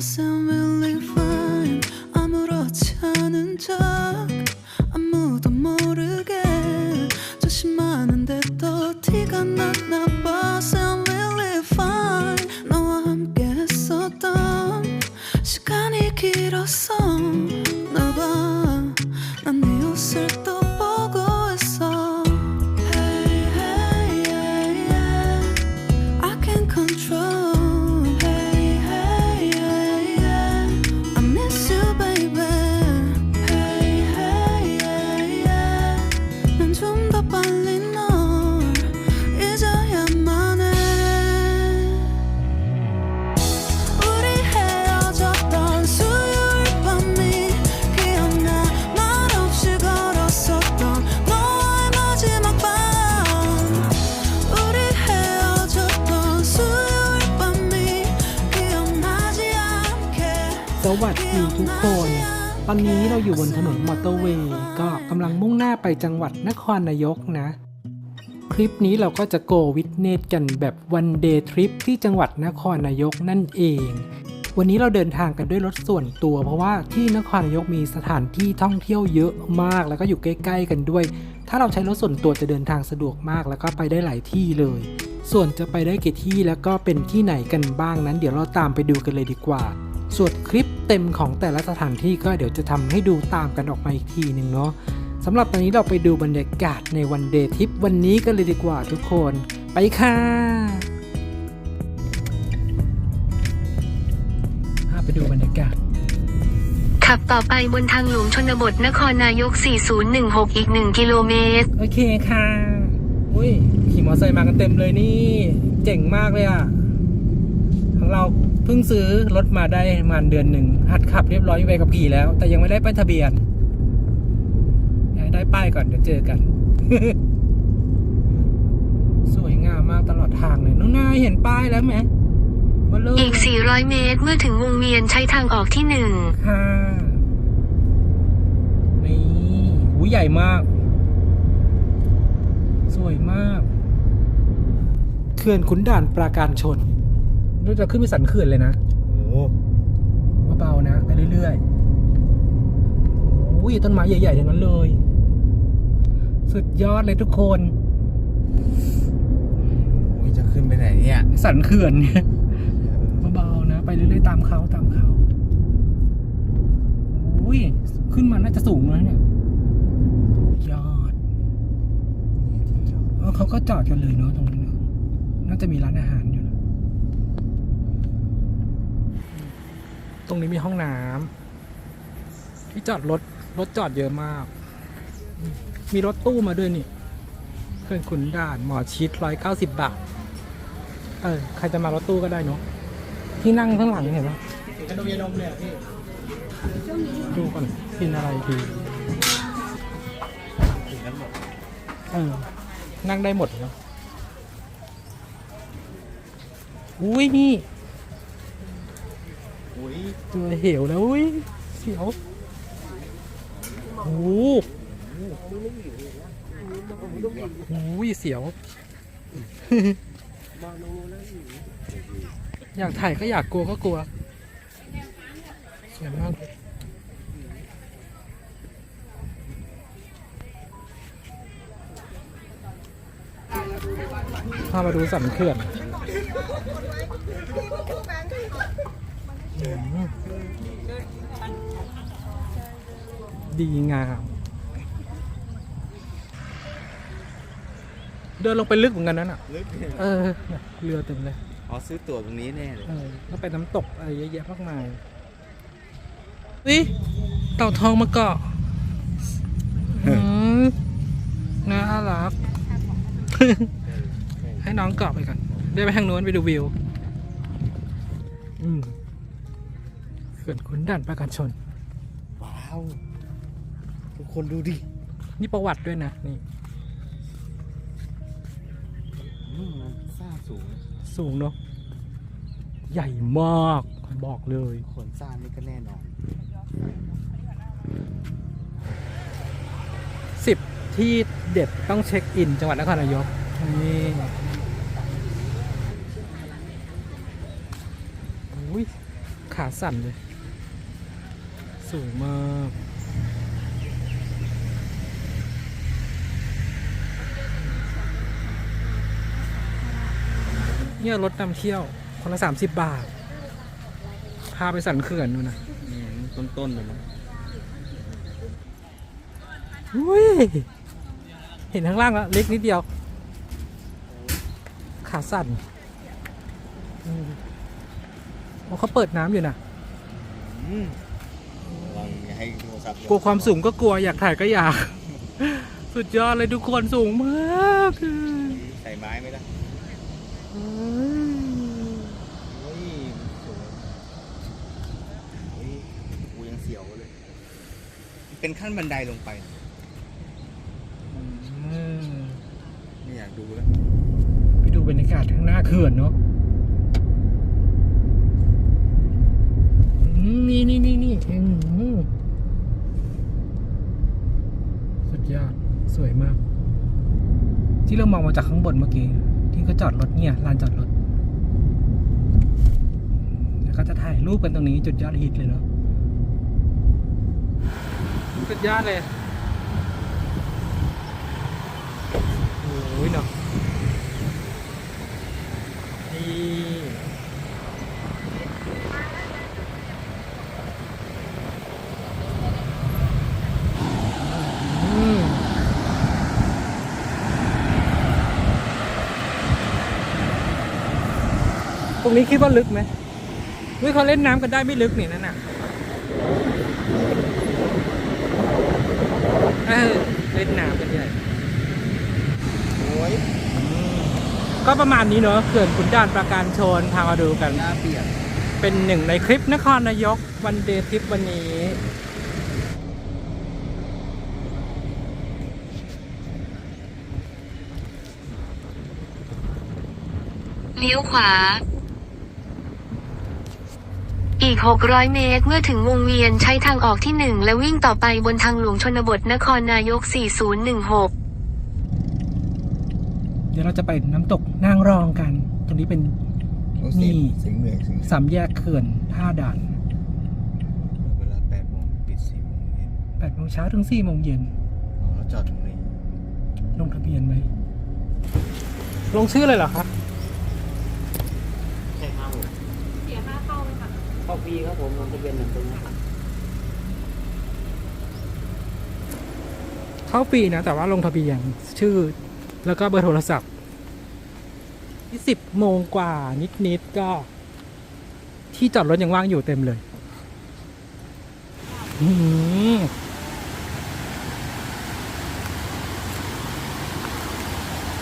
Some อนนี้เราอยู่บนถนนมอเตอร์เวย์ก็กำลังมุ่งหน้าไปจังหวัดนครนายกนะ คลิปนี้เราก็จะโกวิดเนตกันแบบวันเดย์ทริปที่จังหวัดนครนายกนั่นเอง วันนี้เราเดินทางกันด้วยรถส่วนตัว เพราะว่าที่นครนายกมีสถานที่ท่องเที่ยวเยอะมากแล้วก็อยู่ใกล้ ๆ กันด้วย ถ้าเราใช้รถส่วนตัวจะเดินทางสะดวกมากแล้วก็ไปได้หลายที่เลย ส่วนจะไปได้กี่ที่แล้วก็เป็นที่ไหนกันบ้างนั้น เดี๋ยวเราตามไปดูกันเลยดีกว่าส่วนคลิป เต็มของแต่ละสถานที่ก็เดี๋ยวจะทำให้ดูตามกันออกมาอีกทีหนึ่งเนาะสำหรับตอนนี้เราไปดูบรรยากาศในวันเดย์ทริปวันนี้กันเลยดีกว่าทุกคน ไปค่ะอะไปดูบรรยากาศขับต่อไปบนทางหลวงชนบทนครนายก 4016 อีก 1 กิโลเมตร โอเคค่ะอุ้ยขี่มอเตอร์ไซค์มากันเต็มเลยนี่ เจ๋งมากเลยอะ่ะของเรา เพิ่งซื้อรถมาได้ประมาณเดือนหนึ่งหัดขับเรียบร้อยมีใบขับขี่แล้ว แต่ยังไม่ได้ป้ายทะเบียนอยากให้ได้ป้ายก่อนเดี๋ยวเจอกัน สวยงามมากตลอดทางเลยน้องนายเห็นป้ายแล้วไหมมาเลยอีก 400 เมตรเมื่อถึงวงเวียนใช้ทางออกที่1ค่ะนี่หูใหญ่มาก สวยมากเขื่อนขุนด่านปราการชน เราจะขึ้นไปสันเขื่อนเลยนะโอ้เบาๆนะไปเรื่อยๆอุ้ยต้นไม้ใหญ่ๆทั้งนั้นเลย สุดยอดเลยทุกคนโหจะขึ้นไปไหนเนี่ย สันเขื่อนเนี่ยเบาๆนะ ไปเรื่อยๆตามเขาตามเขาอุ้ยขึ้นมาน่าจะสูงแล้วเนี่ยยอดเออเขาก็จอดกันเลยเนาะตรงนี้เนาะน่าจะมีร้านอาหารอยู่นะ ตรงนี้มีห้องน้ำที่จอดรถรถจอดเยอะมาก มีรถตู้มาด้วยนี่เคลื่อนขุนด่านหมอชิดร้อยเก้าสิบบาท เออ ใครจะมารถตู้ก็ได้เนาะที่นั่งข้างหลังเห็นปะกระดูยนมเลยพี่ดูก่อนกินอะไรดีเออนั่งได้หมดเนาะอุ้ยนี่ อุ้ยเหวแล้วอุ้ยเสียวโอ้โหอุ้ยเสียว อยากถ่ายก็อยากกลัวก็กลัวสวยมากพามาดูสันเขื่อน ดีงาม เดินลงไปลึกเหมือนกันนั่นอะ ลึกเนี่ยเออเรือเต็มเลย อ๋อซื้อตั๋วตรงนี้แน่เลยเออแล้วไปน้ำตกอะไรเยอะแยะมากมายวิเต่าทองมาเกาะอืมน่ารัก ให้น้องเกาะไปก่อน เดินไปทางโน้นไปดูวิว อืม ขื่อนขุนด่านประการชน ว้าว ทุกคนดูดินี่ประวัติด้วยนะนี่อืมซ่าสูงสูงเนาะใหญ่มากบอกเลยขนซ่านี่ก็แน่นอนสิบที่เด็ดต้องเช็คอิน จังหวัดนครนายกนี่อุ้ยขาสั่นเลย สูงมากเนี่ยรถนำเที่ยว คนละ30บาท พาไปสันเขื่อนนู่นนะต้นต้นๆเลยนะอุ้ย เห็นข้างล่างแล้ว เล็กนิดเดียว ขาสั่นอืมโอ้เขาเปิดน้ำอยู่นะ ให้โทรศัพท์กลัวความสูงก็กลัวอยากถ่ายก็อยาก สุดยอดเลยทุกคนสูงมากใส่ไม้ไหมล่ะเฮ้ยเฮ้ยสวยเฮ้ยกูยังเสียวเลย เป็นขั้นบันไดลงไปอืมไม่อยากดูแล้วไปดูบรรยากาศข้างหน้าเขื่อนเนาะอืมนี่นี่นี่นี่อืมสุดยอด สวยมาก ที่เรามองมาจากข้างบนเมื่อกี้ ที่ก็จอดรถเนี่ยลานจอดรถแล้วก็จะถ่ายรูปกันตรงนี้จุดยอดฮิตเลยเนาะสุดยอดเลยโอ้ยเนาะนี่อืม ตรงนี้คิดว่าลึกไหมเฮ้ยเขาเล่นน้ำกันได้ไม่ลึกนี่นั่นน่ะเออเล่นน้ำกันใหญ่โอ้ยก็ประมาณนี้เนอะเขื่อนขุนด่านประการชนพามาดูกัน หน้าเปียกเป็นหนึ่งในคลิปนครนายกวันเดย์ทริปวันนี้เลี้ยวขวา อีก 600 เมตร เมื่อถึงวงเวียนใช้ทางออกที่ 1 และวิ่งต่อไปบนทางหลวงชนบทนครนายก 4016 เดี๋ยวเราจะไปน้ำตกนางรองกัน ตรงนี้เป็นนี่เสียงเหนื่อยเสียงสามแยกเขื่อนท่าด่านเวลาแปดโมงปิดสี่โมงเย็น8โมงเช้าถึง4โมงเย็นอ๋อแล้วจอดตรงนี้ลงทะเบียนไหมลงชื่อเลยเหรอครับ ใช่ครับผม เสียค่าเข้าไหมคะ เข้าฟรีครับผมลงทะเบียนหนึ่งตรงนี้เข้าฟรีนะ แต่ว่าลงทะเบียนชื่อ แล้วก็เบอร์โทรศัพท์ที่สิบโมงกว่านิดๆก็ ที่จอดรถยังว่างอยู่เต็มเลยอืม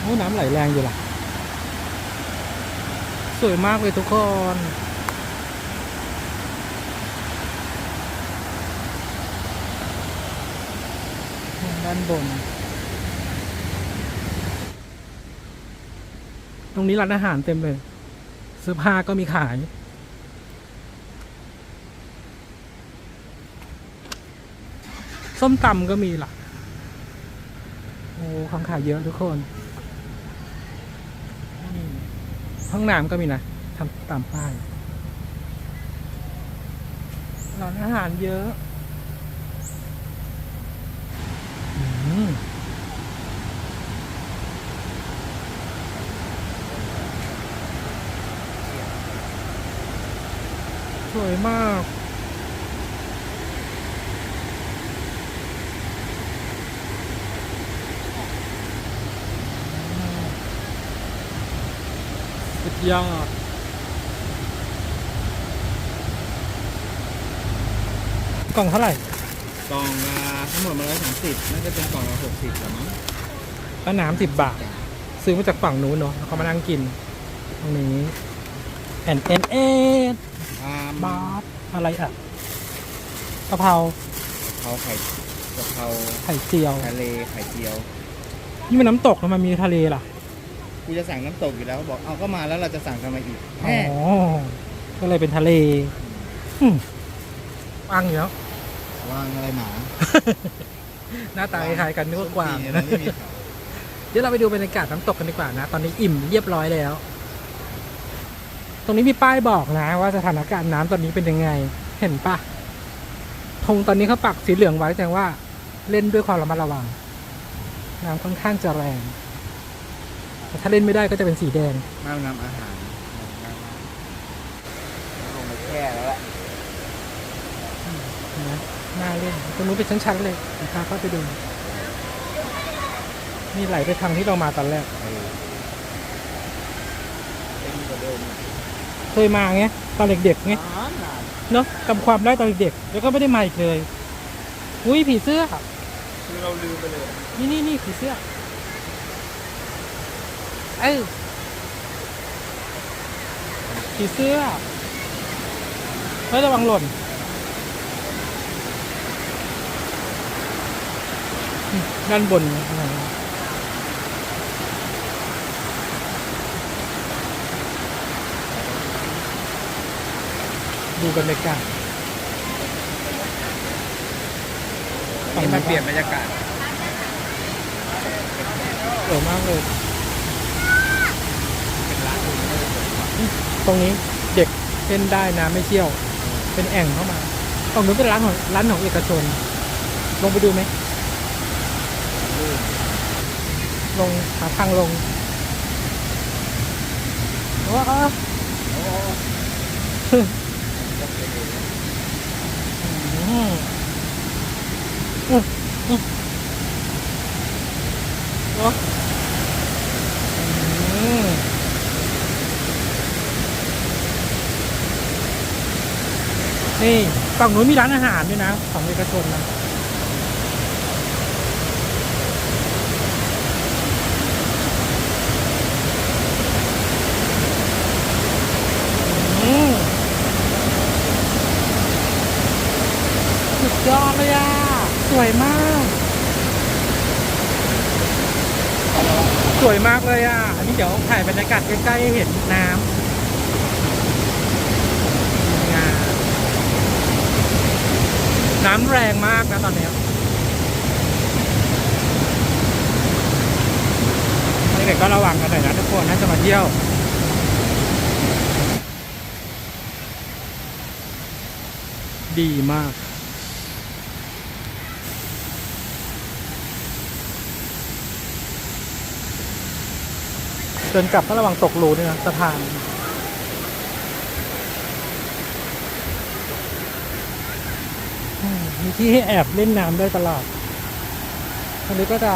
โอ้น้ำไหลแรงอยู่ล่ะ สวยมากเลยทุกคน ด้านบน ตรงนี้ร้านอาหารเต็มเลย เสื้อผ้าก็มีขาย ส้มตำก็มีล่ะ โอ้ของขายเยอะทุกคน ห้องน้ำก็มีนะทำตามป้ายร้านอาหารเยอะ อืม สวยมากสุดยอดกล่องเท่าไหร่กล่องละ ทั้งหมดมาร้อยสามสิบน่าจะเป็นกล่องละหกสิบละมั้งก็น้ำสิบบาท ซื้อมาจากฝั่งนู้นเนาะแล้วเขามานั่งกิน ตรงนี้แอนเอ็นเอ็ดอ่าบาทอะไรอะกะเพรากะเพราไข่กะเพราไข่เจียว ทะเลไข่เจียว นี่มันน้ำตกแล้วมันมีทะเลล่ะ กูจะสั่งน้ำตกอยู่แล้วเขาบอกเอาก็มาแล้วเราจะสั่งทำไมอีกอ๋แม่อก็เลยเป็นทะเลอืมอังอยู่แล้ว วางอะไรหมา หน้าตาคล้ายๆกันนึกว่ากวางส้นตีนอะไรไม่มีเขาเดี๋ยวเราไปดูบรรยากาศน้ำตกกันดีกว่านะ ตอนนี้อิ่มเรียบร้อยแล้ว ตรงนี้มีป้ายบอกนะ ว่าสถานการณ์น้ำตอนนี้เป็นยังไง เห็นปะธงตอนนี้เขาปักสีเหลืองไว้แสดงว่าเล่นด้วยความระมัดระวัง น้ำค่อนข้างจะแรง แต่ถ้าเล่นไม่ได้ก็จะเป็นสีแดง น้ำน้ำอาหารลงไปแค่แล้วแหละนะ น่าเล่นตรงนู้นเป็นชั้นๆเลยพาเข้าไปดู นี่ไหลไปทางที่เรามาตอนแรกเออเป็นกว่าเดิมเคยมาไงตอนเด็กๆไงนานนานเนาะจำความได้ตอนเด็กๆแล้วก็ไม่ได้มาอีกเลย อุ้ยผีเสื้อคือเราลืมไปเลย นี่นี่นี่ผีเสื้อ เอ้ยผีเสื้อเฮ้ยระวังหล่นอืม ด้านบนอะไรนะดูบรรยากาศนี่มันเปลี่ยนบรรยากาศสวยมากเลย ตรงนี้เด็กเล่นได้น้ำไม่เชี่ยว เป็นแอ่งเข้ามาตรงนู้นเป็นร้านของร้านของเอกชน ลงไปดูไหม ลงหาทางลงว้าวอืมอืมอืมโอ้อืมนี่ฝั่งนู้นมีร้านอาหารด้วยนะ ของเอกชนนะ ยอดเลยอะ สวยมาก สวยมากเลยอะ อันนี้เดี๋ยวถ่ายบรรยากาศใกล้ๆเห็นน้ำงาน้ำแรงมากนะตอนนี้เด็กๆก็ระวังกันหน่อยนะทุกคนน่าจะมาเที่ยว ดีมาก เดินกลับก็ระวังตกรูด้วยนะสะพานมมีที่ให้แอบเล่นน้ำได้ตลอดตรงนี้ก็จะ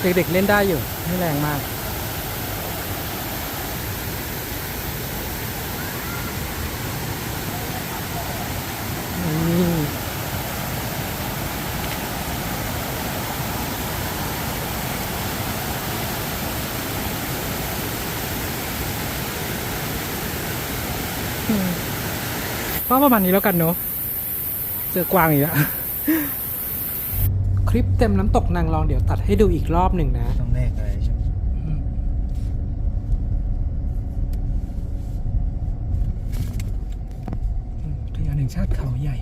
เด็กๆเล่นได้อยู่ไม่แรงมาก นี่อืม ก็ประมาณนี้แล้วกันเนาะเจอกวางอีกแล้วคลิปเต็มน้ำตกนางรองเดี๋ยวตัดให้ดูอีกรอบหนึ่งนะต้องแรกอะไรใช่ไหมอืมอุทยานแห่งชาติเขาใหญ่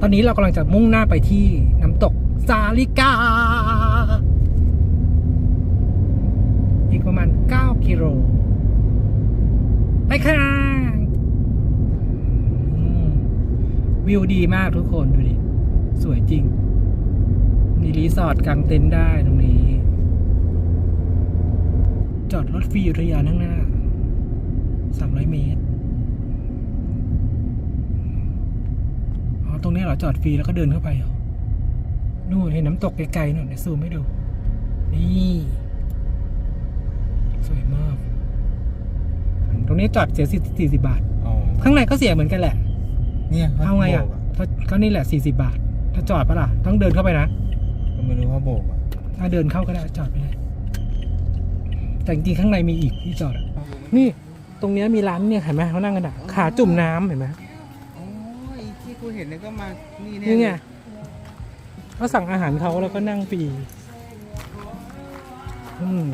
ตอนนี้เรากำลังจะมุ่งหน้าไปที่น้ำตกสาลิกา อีกประมาณ 9 กิโล ไปค่ะวิวดีมากทุกคนดูดิ สวยจริง มีรีสอร์ทกางเต็นท์ได้ตรงนี้ จอดรถฟรีอุทยานข้างหน้า300เมตร อ๋อ ตรงนี้เหรอ จอดฟรีแล้วก็เดินเข้าไปเหรอ นู่นเห็นน้ำตกไกลๆนู่นเดี๋ยวซูมให้ดู นี่ สวยมาก ตรงนี้จอดเสียสี่สิบบาท อ๋อข้างในก็เสียเหมือนกันแหละ เนี่ยเอาไงอะโบกก็ก็นี่แหละสี่สิบาท ถ้าจอดปะล่ะต้องเดินเข้าไปนะก็ไม่รู้ว่าโบกอะถ้าเดินเข้าก็ได้จอดไปเลยแต่จริงๆข้างในมีอีกที่จอดอะนี่ตรงเนี้ยมีร้านเนี่ยเห็นไหมเขานั่งกันอะขาจุ่มน้ำเห็นไหมอ๋อไอ้ที่กูเห็นนี่ก็มา นี่แน่นี่ไงเลยเขาสั่งอาหารเขาแล้วก็นั่งฟรีอืม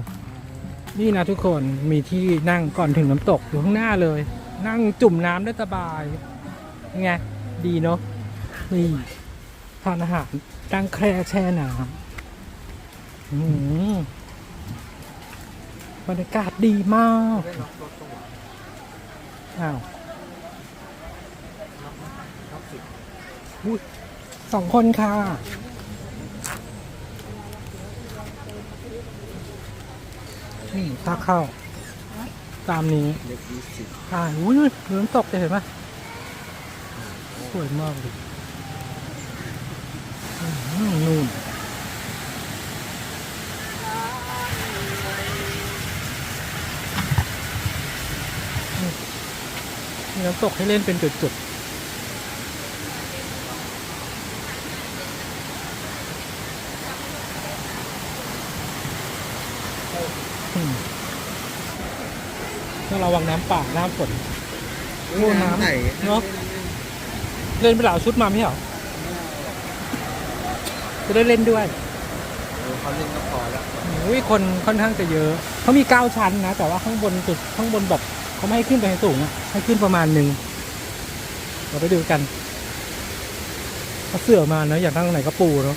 นี่นะทุกคนมีที่นั่งก่อนถึงน้ำตกอยู่ข้างหน้าเลย นั่งจุ่มน้ำได้สบายไงดีเนาะนี่ทานอาหารตั้งแคร่แช่น้ำบรรยากาศดีมากอ้าวสองคนค่ะ นี่ถ้าเข้า ตามนี้เล็กยี่สิบอ่าอุ้ยน้ำตกจะเห็นไหมสวยมากเลยนู่นมีน้ำตกให้เล่นเป็นจุดๆ ต้องระวังน้ำป่าน้ำฝน โอ้น้ำไหนเนอะ เล่นไปหลายชุดมาไม่ใช่เหรอจะได้เล่นด้วยเออเขาเล่นก็พอแล้วอุ้ยคนค่อนข้างจะเยอะเขามีเก้าชั้นนะ แต่ว่าข้างบนจุดข้างบนแบบเขาไม่ให้ขึ้นไปให้สูงอะให้ขึ้นประมาณหนึ่งเราไปดูกันเขาเสือมาเนอะอยากนั่งตรงไหนก็ปูเนาะ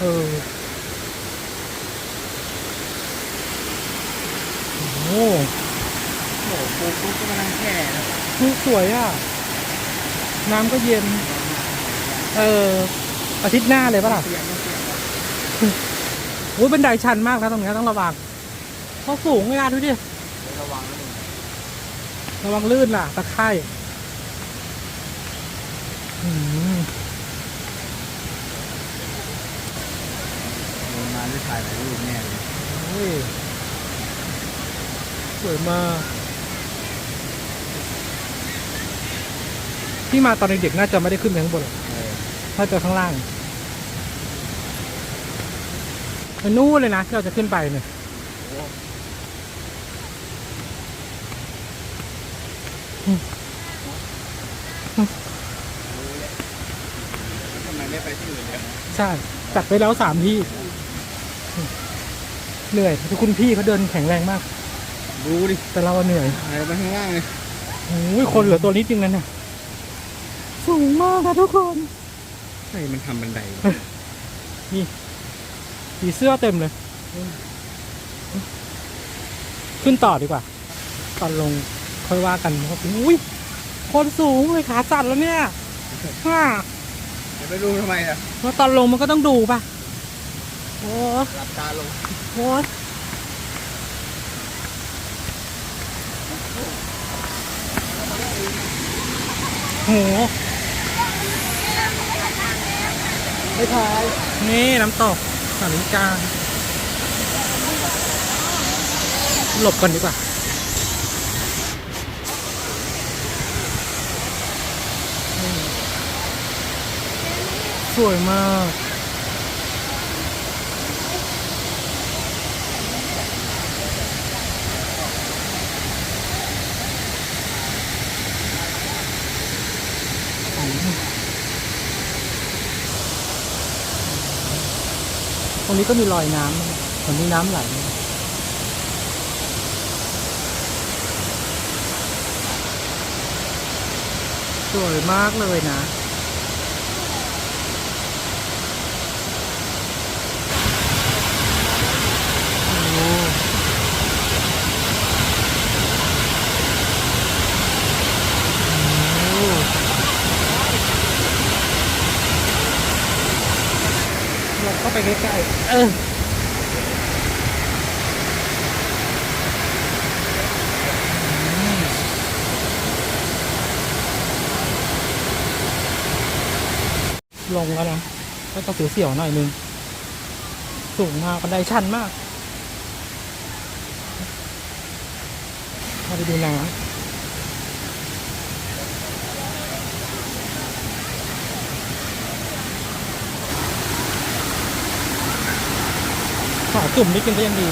เออ โอ้โหโอ้โหปูปูก็มานั่งแค่นะนี่สวยอะ น้ำก็เย็น เอออาทิตย์หน้าเลยปะล่ะเตียงก็เตียงอุ้ยบันไดชันมากนะตรงเนี้ยต้องระวังเขาสูงเวลาดูดิระวังนะมึงระวังลื่นล่ะตะไคร่อืมลงมาด้วยถ่ายถ่ายรูปแน่เลยโอ้ย สวยมากที่มาตอนเด็กๆน่าจะไม่ได้ขึ้นไปข้างบนหรอกเออถ้าเจอข้างล่างไปนู่นเลยนะที่เราจะขึ้นไปเนี่ยโอ้อืมรู้เลยทำไมไม่ไปที่อื่นเนี่ยใช่ จัดไปแล้วสามที่ เหนื่อย ทุกคุณพี่เขาเดินแข็งแรงมาก รู้ดิแต่เราอะเหนื่อยถ่ายไปข้างล่างเลยโอ้ยคนเหลือตัวนิดนึงนั่นน่ะสูงมากค่ะทุกคนใครมันทำบันไดวะผีเสื้อเต็มเลย ขึ้นต่อดีกว่า ตอนลงค่อยว่ากันว่าอุ้ยคนสูงเลยขาสั่นแล้วเนี่ยฮ่าจะไปดูทำไมอะแล้วตอนลงมันก็ต้องดูป่ะ โอ้หลับตาลงโห โหไปถ่ายนี่น้ำตกสาริกา หลบก่อนดีกว่าสวยมาก รงนี้ก็มีรอยน้ำตรงนี้น้ำไหลสวยมากเลยนะ โอ้โอ้เราเข้าไป ใกล้ๆเออลงแล้วนะ ก็จะเสียวๆหน่อยนึง สูงมากบันไดชันมากมาไปดูน้ำ ขอจุ่มนิดนึงก็ยังดี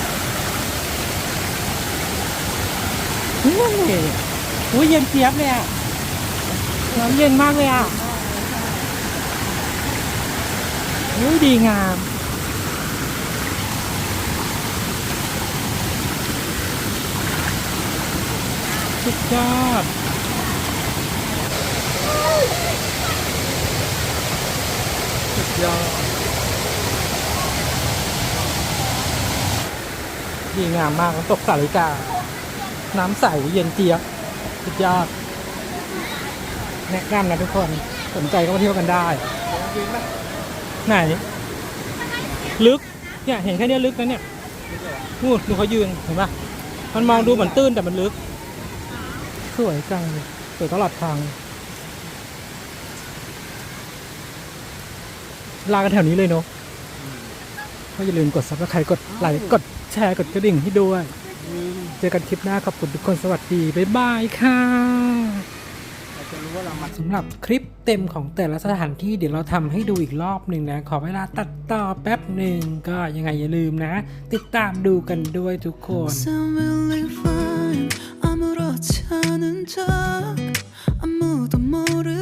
นี่อุ้ยเย็นเจี๊ยบเลยอะน้ำเย็นมากเลยอะอุ้ยดีงามสุดยอดสุดยอด ดดีงามมากน้ำตกสาริกา น้ำใสเย็นเจี๊ยบสุดยอดแนะนำนะทุกคนสนใจก็มาเที่ยวกันได้ยืนปะไหน ลึกเนี่ยเห็นแค่เนี้ยลึกนะเนี่ยนู่นดูเขายืนเห็นปะมันมองดูเหมือนตื้นแต่มันลึก สวยจังเลยสวยตลอดทางลากันแถวนี้เลยเนาะก็อย่าลืมกดซับสไครต์กดไลค์กด แชร์กดกระดิ่งให้ด้วย เจอกันคลิปหน้าขอบคุณทุกคนสวัสดี บ๊ายบายค่ะสำหรับคลิปเต็มของแต่ละสถานที่เดี๋ยวเราทำให้ดูอีกรอบหนึ่งนะ ขอเวลาตัดต่อแป๊บหนึ่งก็ยังไงอย่าลืมนะ ติดตามดูกันด้วยทุกคน아무도 모르